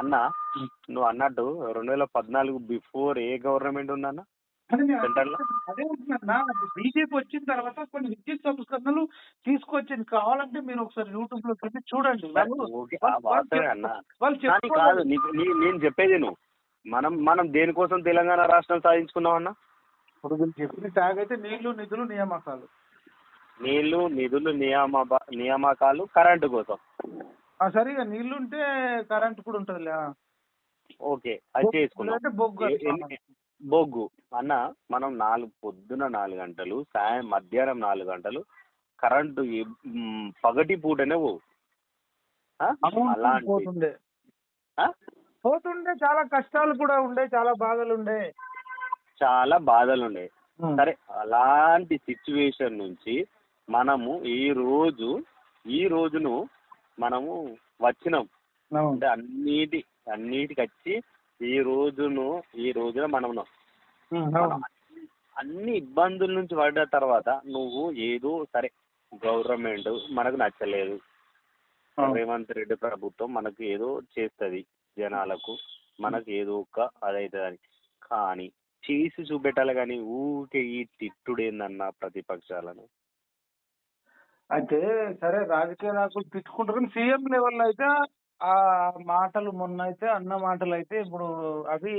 అన్న నువ్వు అన్నట్టు రెండు వేల పద్నాలుగు బిఫోర్ ఏ గవర్నమెంట్ ఉందన్న? సెంట్రల్? అదే అంటున్నా బీజేపీ వచ్చిన తర్వాత కొన్ని విద్యుత్ సంస్కరణలు తీసుకొచ్చింది కావాలంటే మీరు ఒకసారి యూట్యూబ్లో పెట్టి చూడండి. వాళ్ళు కాదు నేను చెప్పేది నువ్వు. మనం మనం దేనికోసం తెలంగాణ రాష్ట్రం సాధించుకున్నాం అన్న? ఇప్పుడు చెప్పిన ట్యాగ్ అయితే నీళ్ళు నిధులు నియామకాలు. నీళ్ళు నిధులు నియామ నియామకాలు కరెంటు కోసం. సరిగా నీళ్ళు ఉంటే కరెంట్ కూడా ఉంటదిలే. ఓకే అది అంటే బొగ్గు బొగ్గు. అన్న మనం నాలుగు పొద్దున నాలుగు గంటలు సాయం మధ్యాహ్నం నాలుగు గంటలు కరెంటు పగటి పూటనే పోవు. పోతుండే? పోతుండే చాలా కష్టాలు కూడా ఉండే చాలా బాధలు ఉండే. చాలా బాధలు ఉండే. సరే అలాంటి సిచ్యువేషన్ నుంచి మనము ఈ రోజు ఈ రోజును మనము వచ్చినాం. అంటే అన్నిటి అన్నిటికి వచ్చి ఈ రోజును ఈ రోజున మనం. అన్ని ఇబ్బందుల నుంచి పడ్డ తర్వాత నువ్వు ఏదో సరే గవర్నమెంట్ మనకు నచ్చలేదు. రేవంత్ రెడ్డి ప్రభుత్వం మనకు ఏదో చేస్తుంది జనాలకు మనకు ఏదో ఒక అదైతుంది కానీ చేసి చూపెట్టాలి కానీ ఊరికే ఈ తిట్టుడేందన్న ప్రతిపక్షాలను అయితే సరే రాజకీయ నాయకులు తిట్టుకుంటారు కానీ సీఎం లెవెల్ అయితే ఆ మాటలు మొన్న అయితే అన్న మాటలు అయితే ఇప్పుడు అవి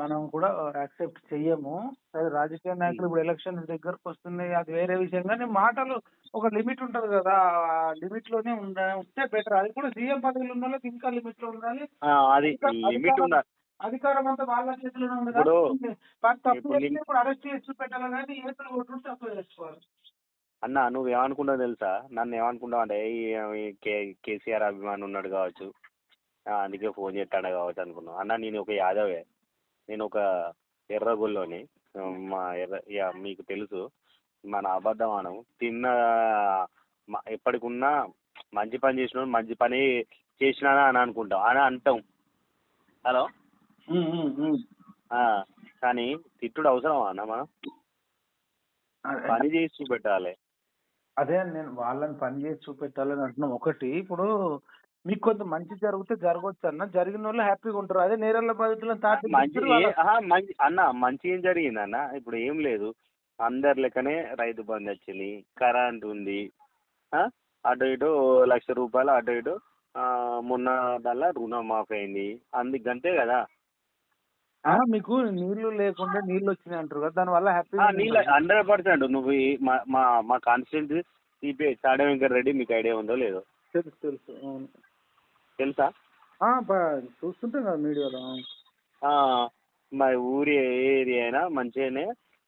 మనం కూడా యాక్సెప్ట్ చెయ్యము. సరే రాజకీయ నాయకులు ఇప్పుడు ఎలక్షన్ దగ్గరకు వస్తున్నాయి అది వేరే విషయం. కానీ మాటలు ఒక లిమిట్ ఉంటది కదా ఆ లిమిట్లోనే ఉండ ఉంటే బెటర్. అది కూడా సీఎం పదవిలో ఉన్న వాళ్ళకి ఇంకా లిమిట్లో ఉండాలి అది లిమిట్ అధికారం అంతా వాళ్ళ చేతిలోనే ఉంది? కాబట్టి తప్పు ఇప్పుడు చేస్తే ఇప్పుడు అరెస్ట్ చేసి చూపెట్టాలి కానీ ఏతులు కొట్టుంటే తప్పు చేసుకోవాలి అన్న నువ్వు ఏమనుకుంటావు తెలుసా? నన్ను ఏమనుకుంటావు అంటే ఈ- కే కేసీఆర్ అభిమాని ఉన్నాడు కావచ్చు. అందుకే ఫోన్ చేస్తాడు కావచ్చు అనుకున్నావు. అన్న నేను ఒక యాదవే. నేను ఒక ఎర్రగొల్లోని మా ఎర్ర మీకు తెలుసు మన అబద్ధమానం తిన్న మ- ఎప్పటికున్నా మంచి పని చేసిన మంచి పని చేసినానా అని అనుకుంటాం. అని అంటాం. హలో? కానీ తిట్టుడు అవసరమా అన్న మనం. పని చేసి చూపెట్టాలి. అదే నేను వాళ్ళని పని చేసి చూపెట్టాలని అంటున్నాం. ఒకటి ఇప్పుడు మీకు కొంత మంచి జరిగితే జరగవచ్చు అన్న జరిగిన వాళ్ళు హ్యాపీగా ఉంటారు. అదే నేరళ్ళ బాధితులను తాటి మంచి వాళ్ళ- ఆహా, మంచి అన్న మంచి ఏం జరిగింది అన్న ఇప్పుడు ఏం లేదు. అందరి లెక్కనే రైతు బంధు వచ్చింది. కరెంట్ ఉంది. ఆ? అటు ఇటు లక్ష రూపాయలు అటు ఇటు ఆ, మొన్న దానిలో రుణం మాఫీ అయింది. అందుకంతే కదా. ఆ, మీకు నీళ్ళు లేకుండా నీళ్ళు వచ్చినాయి అంటారు కదా దానివల్ల ఆ, హ్యాపీగా నీళ్ళ హండ్రెడ్ పర్సెంట్ నువ్వు ఈ- మా మా మా కాన్స్టిట్యూన్సీ సిపిఐ చాడ వెంకట రెడ్డి మీకు ఐడియా ఉందో లేదో? తెలుసు తెలుసు అవును. తెలుసా? ఆ, చూస్తుంటాం కదా మీడియాలో ఆ, మా ఊరి ఏరియా అయినా మంచిగానే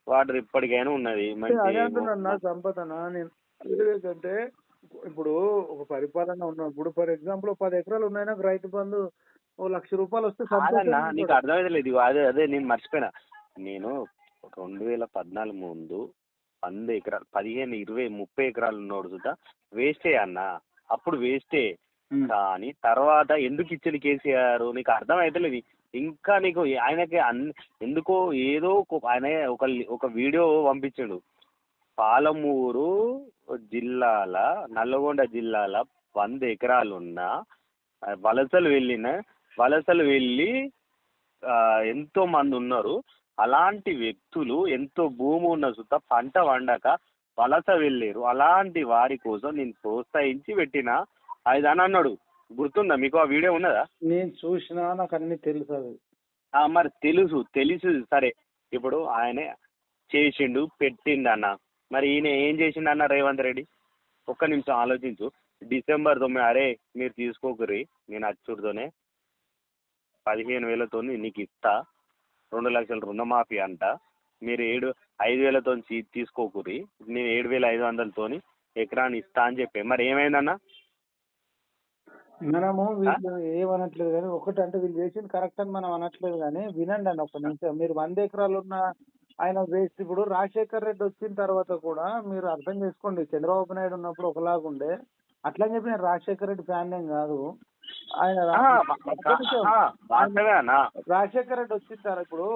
వాటర్ ఇప్పటికైనా ఉన్నది అదే అంటున్నా మంచి సంపదన? నేను ఏంటంటే ఇప్పుడు ఒక పరిపాలన ఉన్నప్పుడు ఫర్ ఎగ్జాంపుల్ పది ఎకరాలు ఉన్నాయి నాకు రైతు బంధు ఓ లక్ష రూపాయలు వస్తే కాదన్నా నీకు. అర్థమైతలేదు. ఇగో అదే అదే నేను మర్చిపోయినా. నేను రెండు వేల పద్నాలుగు ముందు వంద ఎకరాలు పదిహేను ఇరవై ముప్పై ఎకరాలు ఉన్నోడు సుతా వేస్టే అన్న. అప్పుడు వేస్టే. కానీ తర్వాత ఎందుకు ఇచ్చింది కేసీఆర్? నీకు అర్థమైతలేదు. ఇంకా నీకు ఆయనకి అన్ ఎందుకో ఏదో ఆయన ఒక ఒక వీడియో పంపించాడు. పాలమూరు జిల్లాల నల్లగొండ జిల్లాల వంద ఎకరాలున్న వలసలు వెళ్ళిన వలసలు వెళ్ళి ఎంతో మంది ఉన్నారు. అలాంటి వ్యక్తులు ఎంతో భూమి ఉన్న సుత పంట వండక వలస వెళ్ళారు. అలాంటి వారి కోసం నేను ప్రోత్సహించి పెట్టిన అది అని అన్నాడు. గుర్తుందా? మీకు ఆ వీడియో ఉన్నదా? నేను చూసినా నాకు అన్ని తెలుసు అది. మరి తెలుసు తెలుసు. సరే ఇప్పుడు ఆయన చేసిండు పెట్టిండు అన్న మరి ఈయన ఏం చేసిండు అన్న రేవంత్ రెడ్డి? ఒక్క నిమిషం ఆలోచించు. డిసెంబర్ తొమ్మిది అరే మీరు తీసుకోకురి నేను అచ్చుడితోనే పదిహేను వేలతో నీకు ఇస్తా రెండు లక్షల రుణమాఫీ అంట. మీరు ఏడు ఐదు వేలతో తీసుకోకురి నేను ఏడు వేల ఐదు వందలతోని ఎకరాన్ని ఇస్తా అని చెప్పి. మరి ఏమైందన్న? మనము వీళ్ళు ఏమనట్లేదు కానీ ఒకటి అంటే వీళ్ళు చేసింది కరెక్ట్ అని మనం అనట్లేదు కానీ వినండి అండి ఒక నిమిషం. మీరు వంద ఎకరాలు ఉన్న ఆయన వేస్ట్. ఇప్పుడు రాజశేఖర్ రెడ్డి వచ్చిన తర్వాత కూడా మీరు అర్థం చేసుకోండి. చంద్రబాబు నాయుడు ఉన్నప్పుడు ఒకలాగుండే. అట్లా అని చెప్పి నేను రాజశేఖర్ రెడ్డి ఫ్యాన్ ఏం కాదు. ఆయన అన్న. రాజశేఖర్ రెడ్డి వచ్చిన తర్వాత ఇప్పుడు.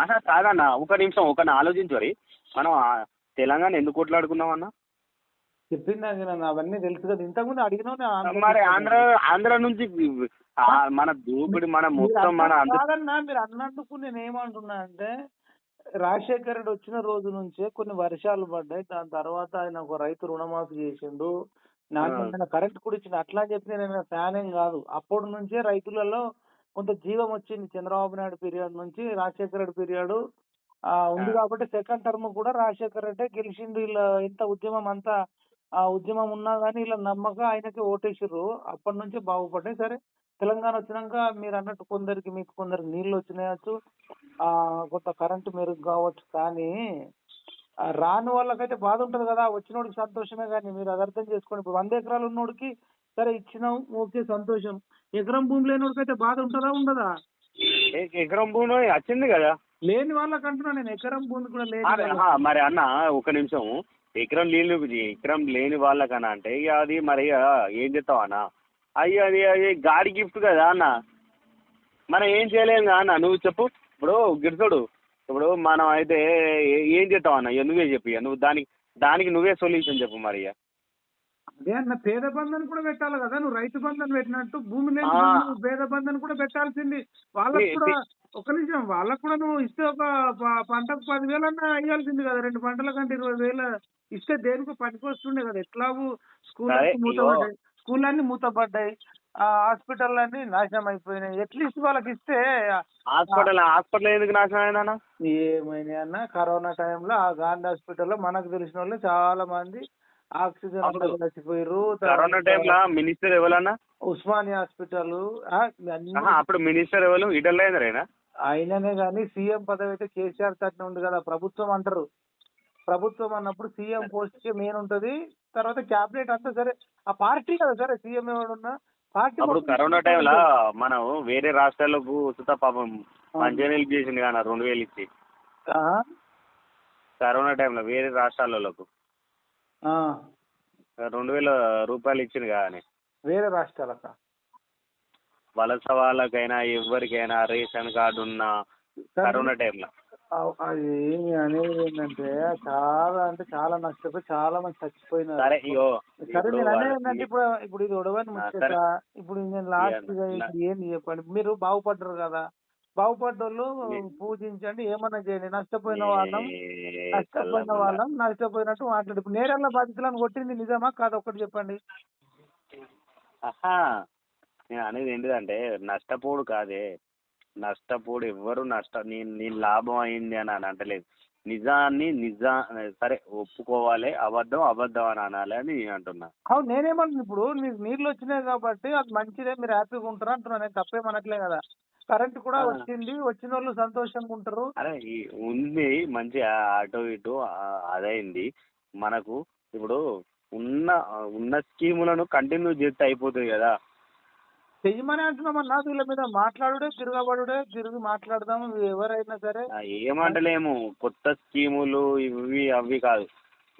ఆహా, కాదన్న ఒక నిమిషం ఒక ఆలోచించు మరి మనం తెలంగాణ ఎందుకు కొట్లాడుకున్నాం అన్న? చెప్పింది అవన్నీ తెలుసు కదా. ఇంతకుముందు అడిగిన మరి ఆంధ్ర ఆంధ్ర నుంచి మన దూపిడి మన మొత్తం మన కాదన్నా మీరు అన్నందుకు నేను ఏమంటున్నా అంటే రాజశేఖర్ రెడ్డి వచ్చిన రోజు నుంచే కొన్ని వర్షాలు పడ్డాయి. దాని తర్వాత ఆయన ఒక రైతు రుణమాఫీ చేసిండు. నాణ్యమైన కరెంట్ కూడా ఇచ్చిండు అట్లా అని చెప్పి నేను ఫ్యాన్ ఏం కాదు. అప్పటి నుంచే రైతులలో కొంత జీవం వచ్చింది. చంద్రబాబు నాయుడు పీరియడ్ నుంచి రాజశేఖర రెడ్డి పీరియడ్. ఉంది. కాబట్టి సెకండ్ టర్మ్ కూడా రాజశేఖర రెడ్డి గెలిచిండు. వీళ్ళ ఎంత ఉద్యమం అంతా ఆ ఉద్యమం ఉన్నా కానీ వీళ్ళ నమ్మక ఆయనకి ఓటేసిర్రు. అప్పటి నుంచే బాగుపడ్డాయి. సరే తెలంగాణ వచ్చినాక మీరు అన్నట్టు కొందరికి మీకు కొందరికి నీళ్ళు వచ్చినాయచ్చు. ఆ కొంత కరెంటు మెరుగు కావచ్చు. కానీ రాని వాళ్ళకైతే బాధ ఉంటది కదా. వచ్చినోడికి సంతోషమే కానీ మీరు అది అర్థం చేసుకోండి. ఇప్పుడు వంద ఎకరాలు ఉన్నోడికి సరే ఇచ్చినాం ఓకే సంతోషం. ఎకరం భూమి లేనోడికి అయితే బాధ ఉంటుందా ఉండదా? ఎకరం భూమి వచ్చింది కదా. లేని వాళ్ళకి అంటున్నా నేను. ఎకరం భూమి కూడా లేని. ఆ, మరి అన్న ఒక నిమిషం. ఎకరం నీళ్ళు ఎకరం లేని వాళ్ళకన్నా అంటే ఇక అది మరి ఏం చేస్తావు అన్న? అయ్యి అది అది గాడి గిఫ్ట్ కదా అన్న. మనం ఏం చేయలేము అన్న? నువ్వు చెప్పు. ఇప్పుడు గిడుతుడు ఇప్పుడు మనం అయితే ఏ- చేస్తావు అన్న? ఇక నువ్వే చెప్పు ఇక నువ్వు దానికి దానికి నువ్వే సొల్యూషన్ చెప్పు మరి ఇక అదే అన్న పేద బంధన్ కూడా పెట్టాలి కదా. నువ్వు రైతు బంధన్ పెట్టినట్టు భూమి లేని ఆ. వాళ్ళు పేద బంధన్ కూడా పెట్టాల్సింది. వాళ్ళకి కూడా ఒక నిమిషం వాళ్ళకి కూడా నువ్వు ఇస్తే ఒక ప- పంటకు పదివేలు అన్నా ఇవ్వాల్సింది కదా. రెండు పంటల కంటే ఇరవై వేలు ఇస్తే దేనికి పనికొస్తుండే కదా. ఎట్లాగూ స్కూల్ సరే, స్కూల్ అన్ని మూతపడ్డాయి హాస్పిటల్ అన్ని నాశనం అయిపోయినాయి. ఎట్లీస్ట్ వాళ్ళకి ఇస్తే హాస్పిటల్ హాస్పిటల్ ఎందుకు నాశనం అయిందన్న ఏమైనా అన్న? కరోనా టైంలో ఆ గాంధీ హాస్పిటల్లో మనకు తెలిసిన వాళ్ళు చాలా మంది ఆక్సిజన్ చచ్చిపోయారు కరోనా టైంలో మినిస్టర్ ఎవరన్నా ఉస్మానియా హాస్పిటల్ అప్పుడు మినిస్టర్ ఎవరు? ఇటల్ అయిననే కానీ సీఎం పదవి అయితే కేసీఆర్ తట్టిన ఉంది కదా ప్రభుత్వం అంటారు. ప్రభుత్వం అన్నప్పుడు సీఎం పోస్ట్కి మెయిన్ ఉంటది. తర్వాత క్యాబినెట్ అంతా సరే ఆ పార్టీ కదా సరే సీఎం ఎవడున్నా? పార్టీ అప్పుడు కరోనా టైంలో. మనం వేరే రాష్ట్రాలకు ఉచిత పాపం హెల్ప్ చేసింది కానీ రెండు వేలు ఇచ్చి? కరోనా టైంలో వేరే రాష్ట్రాలకు. రెండు వేల రూపాయలు ఇచ్చింది కానీ వేరే రాష్ట్రాలక వలస వాళ్ళకైనా ఎవరికైనా రేషన్ కార్డు ఉన్న కరోనా టైంలో అది ఏమి అనేది ఏంటంటే చాలా అంటే చాలా నష్టపోయి చాలా మంది చచ్చిపోయినారు. సరే ఇగో సరే ఇప్పుడు నేను అనేది ఏంటంటే ఇప్పుడు ఇప్పుడు ఇది ఒడవని ఆ, ముచ్చట. సరే. ఇప్పుడు నేను లాస్ట్ నా- ఇప్పుడు ఏంది చెప్పండి. మీరు బాగుపడ్డారు కదా. బాగుపడ్డోళ్ళు పూజించండి ఏమన్నా చేయండి. నష్టపోయిన వాళ్ళం నష్టపోయిన వాళ్ళం నష్టపోయినట్టు మాట్లాడు. ఇప్పుడు నేరల్ల బాధితులను కొట్టింది నిజమా కాదు? ఒక్కటి చెప్పండి. నేను అనేది ఏంటిదంటే నష్టపోడు కాదే. నష్టపోడు ఎవ్వరు నష్ట నేను నేను లాభం అయింది అని అని అంటలేదు. నిజాన్ని నిజా సరే ఒప్పుకోవాలి అబద్ధం అబద్ధం అని అనాలి అని నేను అంటున్నా. అవును నేనేమంటున్నా ఇప్పుడు మీకు నీళ్ళు వచ్చినాయి కాబట్టి అది మంచిదే మీరు హ్యాపీగా ఉంటారు అంటున్నా నేను తప్పేమనట్లే కదా. కరెంట్ కూడా. వచ్చింది వచ్చిన వాళ్ళు సంతోషంగా ఉంటారు. అరే ఈ ఉంది మంచిగా అటు ఇటు ఆ- అదైంది. మనకు ఇప్పుడు ఉన్న ఉన్న స్కీములను కంటిన్యూ చేస్తే అయిపోతుంది కదా. చెయ్యమని అంటున్నామన్నా వీళ్ళ మీద మాట్లాడుడే తిరగబడుడే తిరిగి మాట్లాడదాం ఎవరైనా సరే. ఏమంటలేము. కొత్త స్కీములు ఇవి అవి కాదు.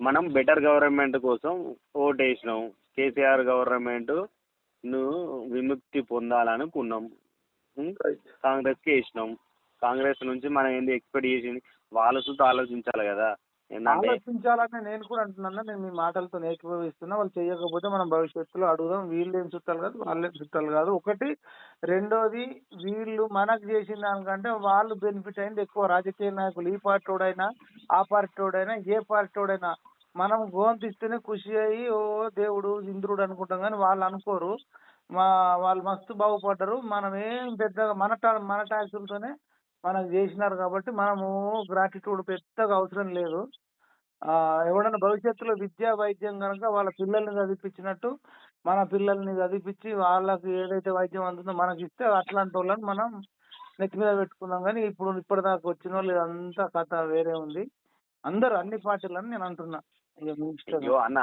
మనం బెటర్ గవర్నమెంట్ కోసం ఓటేసినాం. కేసీఆర్ గవర్నమెంట్ను విముక్తి పొందాలనుకున్నాం. ఉం? కాంగ్రెస్కి వేసినాం. కాంగ్రెస్ నుంచి మనం ఏంది ఎక్స్పెక్ట్ చేసింది? వాళ్ళ సుతా ఆలోచించాలి కదా. ఆలోచించాలని నేను కూడా అంటున్నాను. నేను మీ మాటలతో ఏకీభవిస్తున్నా. వాళ్ళు చేయకపోతే మనం భవిష్యత్తులో అడుగుదాం. వీళ్ళు ఏం చుట్టాలు కాదు వాళ్ళు ఏం చుట్టాలు కాదు. ఒకటి రెండోది వీళ్ళు మనకు చేసిన దానికంటే వాళ్ళు బెనిఫిట్ అయింది ఎక్కువ. రాజకీయ నాయకులు ఈ పార్టీడైనా ఆ పార్టీడైనా ఏ పార్టీడైనా మనం గోంతిస్తేనే ఖుషి అయ్యి ఓ దేవుడు ఇంద్రుడు అనుకుంటాం కానీ వాళ్ళు అనుకోరు. మా వాళ్ళు మస్తు బాగుపడ్డారు. మనం ఏం పెద్దగా మన మన ట్యాక్సులతోనే మనకు చేసినారు కాబట్టి మనము గ్రాటిట్యూడ్ పెద్దగా అవసరం లేదు. ఆ ఎవడన్నా భవిష్యత్తులో విద్యా వైద్యం కనుక వాళ్ళ పిల్లల్ని చదివించినట్టు మన పిల్లల్ని చదివించి వాళ్ళకి ఏదైతే వైద్యం అందుతుందో మనకి ఇస్తే అట్లాంటి వాళ్ళని మనం నెత్తి మీద పెట్టుకున్నాం కానీ ఇప్పుడు ఇప్పటిదాకా వచ్చిన వాళ్ళు ఇదంతా కథ వేరే ఉంది. అందరూ అన్ని పార్టీలని నేను అంటున్నా. ఇక మీ ఇష్టం. అన్న